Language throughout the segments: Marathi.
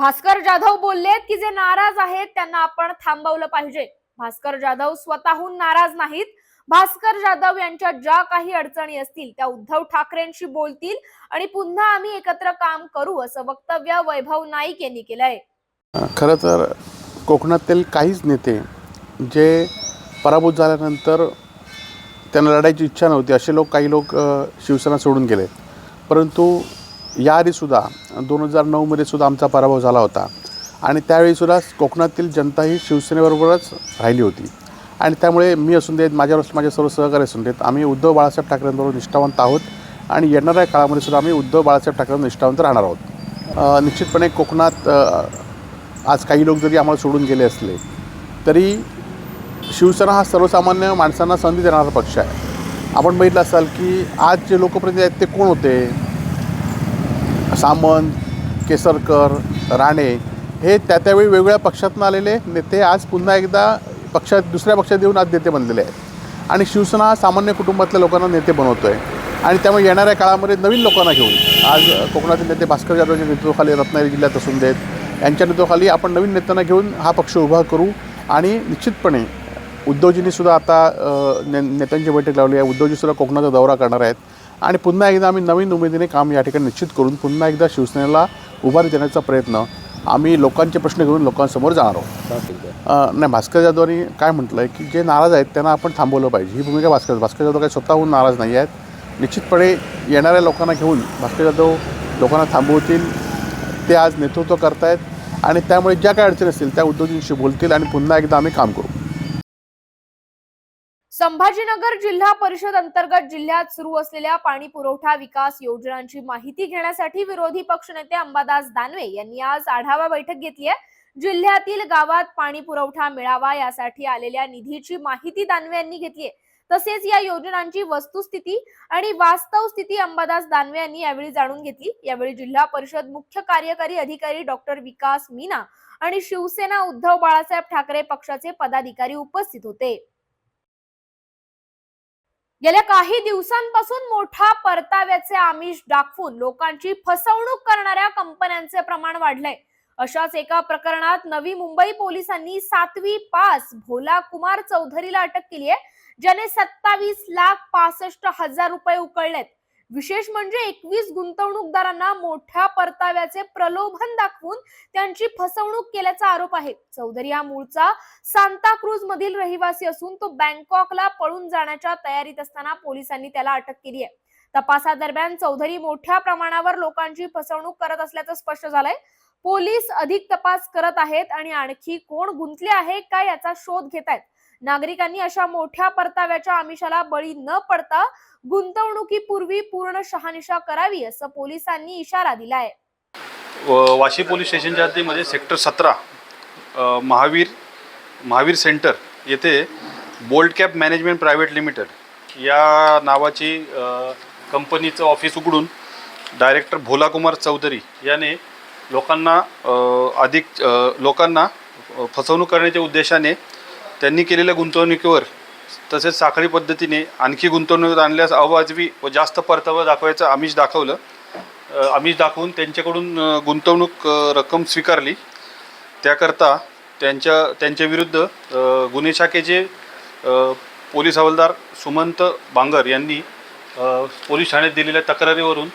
भास्कर जाधव बोललेत की जे नाराज आहेत त्यांना आपण थांबवलं पाहिजे. भास्कर जाधव स्वतःहून नाराज नाहीत. भास्कर जाधव यांच्या ज्या काही अडचणी असतील त्या उद्धव ठाकरेंशी बोलतील आणि पुन्हा आम्ही एकत्र काम करू असं वक्तव्य वैभव नाईक यांनी केलंय. खरं तर कोकणातील काहीच नेते जे पराभूत झाल्यानंतर त्यांना लढायची इच्छा नव्हती असे लोक काही लोक शिवसेना सोडून गेले. परंतु याआधीसुद्धा दोन हजार नऊमध्ये सुद्धा आमचा पराभव झाला होता. आणि त्यावेळीसुद्धा कोकणातील जनता ही शिवसेनेबरोबरच राहिली होती. आणि त्यामुळे मी असून देत माझ्यावर माझे सर्व सहकारी असून देत आम्ही उद्धव बाळासाहेब ठाकरेंबरोबर निष्ठावंत आहोत. आणि येणाऱ्या काळामध्ये सुद्धा आम्ही उद्धव बाळासाहेब ठाकरेंवर निष्ठावंत राहणार आहोत. निश्चितपणे कोकणात आज काही लोक जरी आम्हाला सोडून गेले असले तरी शिवसेना हा सर्वसामान्य माणसांना संधी देणारा पक्ष आहे. आपण बघितलं असाल की आज जे लोकप्रतिनिधी आहेत ते कोण होते? सामंत केसरकर राणे हे त्या त्यावेळी वेगवेगळ्या पक्षातून आलेले नेते आज पुन्हा एकदा पक्षात दुसऱ्या पक्षात येऊन आज नेते बनलेले आहेत. आणि शिवसेना हा सामान्य कुटुंबातल्या लोकांना नेते बनवतो आहे आणि त्यामुळे येणाऱ्या काळामध्ये नवीन लोकांना घेऊन आज कोकणातील नेते भास्कर जाधवच्या नेतृत्वाखाली रत्नागिरी जिल्ह्यात असून देत यांच्या नेतृत्वाखाली आपण नवीन नेत्यांना घेऊन हा पक्ष उभा करू. आणि निश्चितपणे उद्धवजींनी सुद्धा आता ने नेत्यांची बैठक लावली आहे. उद्धवजीसुद्धा कोकणाचा दौरा करणार आहेत. आणि पुन्हा एकदा आम्ही नवीन उमेदीने काम या ठिकाणी निश्चित करून पुन्हा एकदा शिवसेनेला उभारी देण्याचा प्रयत्न आम्ही लोकांचे प्रश्न घेऊन लोकांसमोर जाणार आहोत. नाही भास्कर जाधवांनी काय म्हटलं आहे की जे नाराज आहेत त्यांना आपण थांबवलं पाहिजे. ही भूमिका भास्कर भास्कर जाधव काही स्वतःहून नाराज नाही आहेत. निश्चितपणे येणाऱ्या लोकांना घेऊन भास्कर जाधव लोकांना थांबवतील. ते आज नेतृत्व करतायत आणि त्यामुळे ज्या काही अडचणी असतील त्या उद्योजींशी बोलतील आणि पुन्हा एकदा आम्ही काम करू. संभाजीनगर जिल्हा परिषद अंतर्गत जिल्ह्यात सुरू असलेल्या पाणी पुरवठा विकास योजनांची माहिती घेण्यासाठी विरोधी पक्षनेते अंबादास दानवे यांनी आज आढावा बैठक घेतली आहे. जिल्ह्यातील गावात पाणी पुरवठा मिळावा यासाठी आलेल्या निधीची माहिती दानवे यांनी घेतली आहे. तसेच या योजनांची वस्तुस्थिती आणि वास्तव स्थिती अंबादास दानवे यांनी यावेळी जाणून घेतली. यावेळी जिल्हा परिषद मुख्य कार्यकारी अधिकारी डॉक्टर विकास मीना आणि शिवसेना उद्धव बाळासाहेब ठाकरे पक्षाचे पदाधिकारी उपस्थित होते. गेल्या काही दिवसांपासून मोठ्या परताव्याचे आमिष दाखवून लोकांची फसवणूक करणाऱ्या कंपन्यांचे प्रमाण वाढलंय. अशाच एका प्रकरणात नवी मुंबई पोलिसांनी सातवी पास भोला कुमार चौधरीला अटक केली आहे ज्याने सत्तावीस लाख पासष्ट हजार रुपये उकळलेत. विशेष म्हणजे एकवीस गुंतवणूकदारांना मोठ्या परताव्याचे प्रलोभन दाखवून त्यांची फसवणूक केल्याचा आरोप आहे. चौधरी हा मूळचा सांताक्रूज मधील रहिवासी असून तो बँकॉकला पळून जाण्याच्या तयारीत असताना पोलिसांनी त्याला अटक केली आहे. तपासादरम्यान चौधरी मोठ्या प्रमाणावर लोकांची फसवणूक करत असल्याचं स्पष्ट झालंय. पोलीस अधिक तपास करत आहेत आणि आणखी कोण गुंतले आहे का याचा शोध घेत आहेत. नागरिकांनी अशा मोठ्या परताव्याच्या आमिषाला बळी न पडता गुंतवणुकीपूर्वी पूर्ण शहानिशा करावी असं पोलिसांनी इशारा दिलाय. व- वाशी पोलीस स्टेशनच्या हद्दीमध्ये सेक्टर सतरा महावीर महावीर सेंटर येथे bold cap management private limited या नावाची कंपनीचं ऑफिस उघडून डायरेक्टर भोलाकुमार चौधरी याने लोकांना अधिक लोकांना फसवणूक करण्याच्या उद्देशाने त्यांनी केलेल्या गुंतवणुकीवर तसेच साखळी पद्धतीने आणखी गुंतवणूक आणल्यास अवाजवी व जास्त परतावा दाखवायचं आमिष दाखवलं. आमिष दाखवून त्यांच्याकडून गुंतवणूक रक्कम स्वीकारली. त्याकरता त्यांच्या त्यांच्याविरुद्ध गुन्हे शाखेचे पोलीस हवालदार सुमंत बांगर यांनी पोलीस ठाण्यात दिलेल्या तक्रारीवरून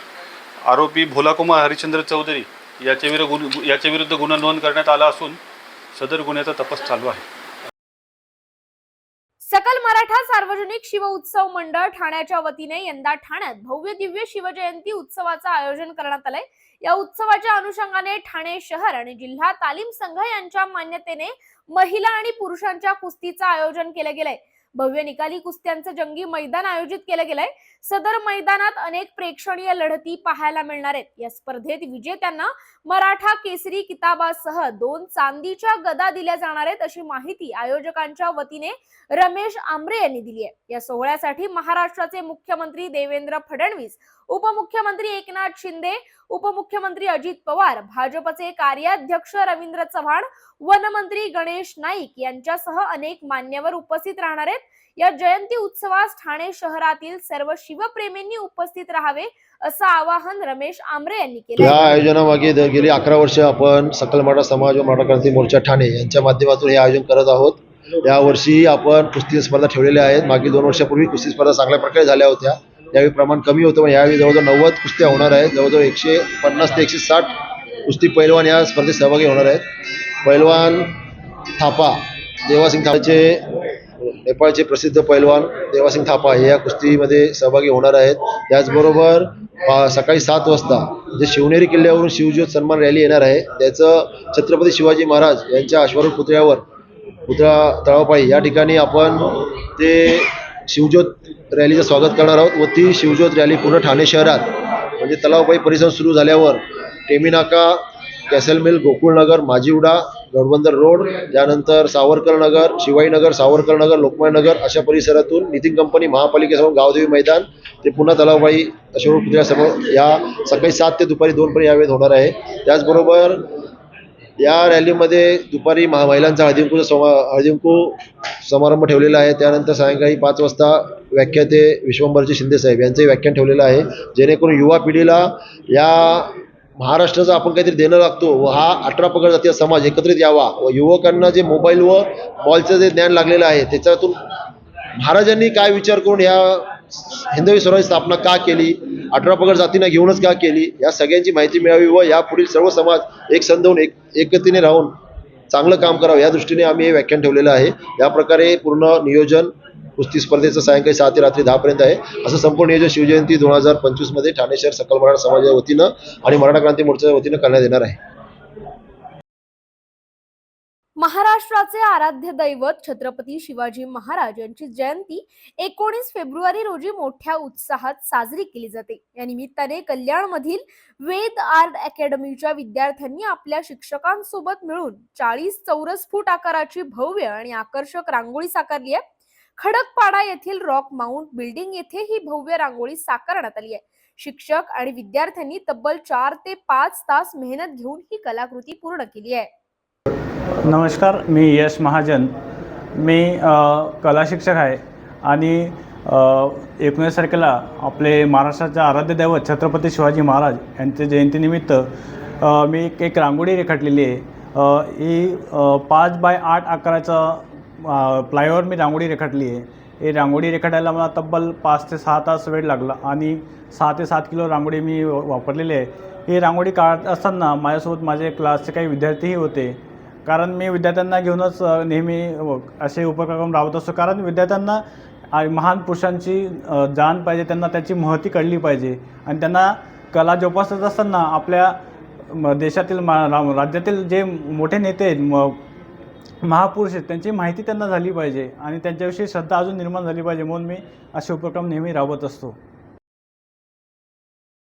आरोपी भोलाकुमार हरिश्चंद्र चौधरी याच्याविरुद्ध गुन याच्याविरुद्ध गुन्हा नोंद करण्यात आला असून सदर गुन्ह्याचा तपास चालू आहे. सकल मराठा सार्वजनिक शिवउत्सव मंडळ ठाण्याच्या वतीने यंदा ठाण्यात भव्य दिव्य शिवजयंती उत्सवाचं आयोजन करण्यात आलंय. या उत्सवाच्या अनुषंगाने ठाणे शहर आणि जिल्हा तालीम संघ यांच्या मान्यतेने महिला आणि पुरुषांच्या कुस्तीचं आयोजन केलं गेलंय. भव्य निकाली कुस्त्यांचं जंगी मैदान आयोजित केलं गेलंय. सदर मैदानात अनेक प्रेक्षणीय लढती पाहायला मिळणार आहेत. या स्पर्धेत विजेत्यांना मराठा केसरी किताबासह दोन चांदीच्या गदा दिल्या जाणार आहेत अशी माहिती आयोजकांच्या वतीने रमेश आमरे यांनी दिली आहे. या सोहळ्यासाठी महाराष्ट्राचे मुख्यमंत्री देवेंद्र फडणवीस उपमुख्यमंत्री एकनाथ शिंदे उपमुख्यमंत्री अजित पवार भाजपचे कार्याध्यक्ष रवींद्र चव्हाण वनमंत्री गणेश नाईक यांच्यासह अनेक मान्यवर उपस्थित राहणार आहेत. या जयंती उत्सवास ठाणे शहरातील सर्व शिवप्रेमींनी उपस्थित राहावे असं आवाहन रमेश आमरे यांनी केलं या आयोजनामागे गेली अकरा वर्ष आपण सकल मराठा समाज व मराठा क्रांती मोर्चा ठाणे यांच्या माध्यमातून हे आयोजन करत आहोत. यावर्षी आपण कुस्ती स्पर्धा ठेवलेल्या आहेत. मागील दोन वर्षापूर्वी कुस्ती स्पर्धा चांगल्या प्रकारे झाल्या होत्या. यावेळी प्रमाण कमी होतं पण यावेळी जवळजवळ नव्वद कुस्त्या होणार आहेत. जवळजवळ एकशे पन्नास ते एकशे साठ कुस्ती पैलवान या स्पर्धेत सहभागी होणार आहेत. पैलवान थापा देवासिंग थापाचे नेपाळचे प्रसिद्ध पैलवान देवासिंग थापा हे या कुस्तीमध्ये सहभागी होणार आहेत. त्याचबरोबर सकाळी सात वाजता जे शिवनेरी किल्ल्यावरून शिवज्योत सन्मान रॅली येणार आहे त्याचं छत्रपती शिवाजी महाराज यांच्या अश्वारूढ पुतळ्यावर पुतळा तळावपाळी या ठिकाणी आपण ते शिवज्योत रॅलीचं स्वागत करणार आहोत व ती शिवज्योत रॅली पूर्ण ठाणे शहरात म्हणजे तलावपाई परिसर सुरू झाल्यावर टेमीनाका castle mill Gokulnagar Majiwada Gadbandar road त्यानंतर सावरकर नगर शिवाईनगर सावरकर नगर लोकमान्य नगर अशा परिसरातून नितीन कंपनी महापालिकेसमोर गावदेवी मैदान ते पुन्हा तलावबाई अशोक पुतळ्यासमोर या सकाळी सात ते दुपारी दोनपर्यंत यावेळेत होणार आहे. त्याचबरोबर या रॅलीमध्ये दुपारी महा महिलांचा हळदिंकूचा समा हळदिंकू समारंभ ठेवलेला आहे. त्यानंतर सायंकाळी पाच वाजता व्याख्याते विश्वंभरजी शिंदेसाहेब यांचंही व्याख्यान ठेवलेलं आहे. जेणेकरून युवा पिढीला या महाराष्ट्राचं आपण काहीतरी देणं लागतो व हा अठरा पगड जातीय समाज एकत्रित यावा व युवकांना जे मोबाईल व बॉलचं जे ज्ञान लागलेलं आहे त्याच्यातून महाराजांनी काय विचार करून या हिंदवी स्वराज स्थापना का केली? अठरा पगड जातींना घेऊनच का केली? या सगळ्यांची माहिती मिळावी व यापुढील सर्व समाज एक संधवून एक एकतीने राहून चांगलं काम करावं. या दृष्टीने आम्ही हे व्याख्यान ठेवलेलं आहे. या प्रकारे पूर्ण नियोजन कुस्ती स्पर्धेचं सायंकाळी सहा ते रात्री दहापर्यंत आहे. असं संपूर्ण नियोजन शिवजयंती दोन हजार पंचवीसमध्ये ठाणे शहर सकल मराठा समाजाच्या वतीनं आणि मराठा क्रांती मोर्चाच्या वतीनं करण्यात येणार आहे. महाराष्ट्राचे आराध्य दैवत छत्रपती शिवाजी महाराज यांची जयंती एकोणीस फेब्रुवारी रोजी मोठ्या उत्साहात साजरी केली जाते. या निमित्ताने कल्याणमधील वेद आर्ट अकॅडमीच्या विद्यार्थ्यांनी आपल्या शिक्षकांसोबत मिळून चाळीस चौरस फूट आकाराची भव्य आणि आकर्षक रांगोळी साकारली आहे. खडकपाडा येथील रॉक माउंट बिल्डिंग येथे ही भव्य रांगोळी साकारण्यात आली आहे. शिक्षक आणि विद्यार्थ्यांनी तब्बल चार ते पाच तास मेहनत घेऊन ही कलाकृती पूर्ण केली आहे. नमस्कार मी यश महाजन. मी कला शिक्षक आहे आणि एकोणीस तारखेला आपले महाराष्ट्राचे आराध्य दैवत छत्रपती शिवाजी महाराज यांच्या जयंतीनिमित्त मी एक एक रांगोळी रेखाटलेली आहे. ही पाच बाय आठ आकाराचा प्लायवर मी रांगोळी रेखाटली आहे. ही रांगोळी रेखाटायला मला तब्बल पाच ते सहा तास वेळ लागला आणि सहा ते सात किलो रांगोळी मी वापरलेली आहे. ही रांगोळी काढत असताना माझ्यासोबत माझे क्लासचे काही विद्यार्थीही होते. कारण मी विद्यार्थ्यांना घेऊनच नेहमी हो, असे उपक्रम राबवत असतो. कारण विद्यार्थ्यांना महान पुरुषांची जाण पाहिजे त्यांना त्याची महती कळली पाहिजे. आणि त्यांना कला जोपासत असताना आपल्या म, देशातील मा राज्यातील जे मोठे नेते आहेत म महापुरुष आहेत त्यांची माहिती त्यांना झाली पाहिजे. आणि त्यांच्याविषयी श्रद्धा अजून निर्माण झाली पाहिजे म्हणून मी असे उपक्रम नेहमी राबवत असतो.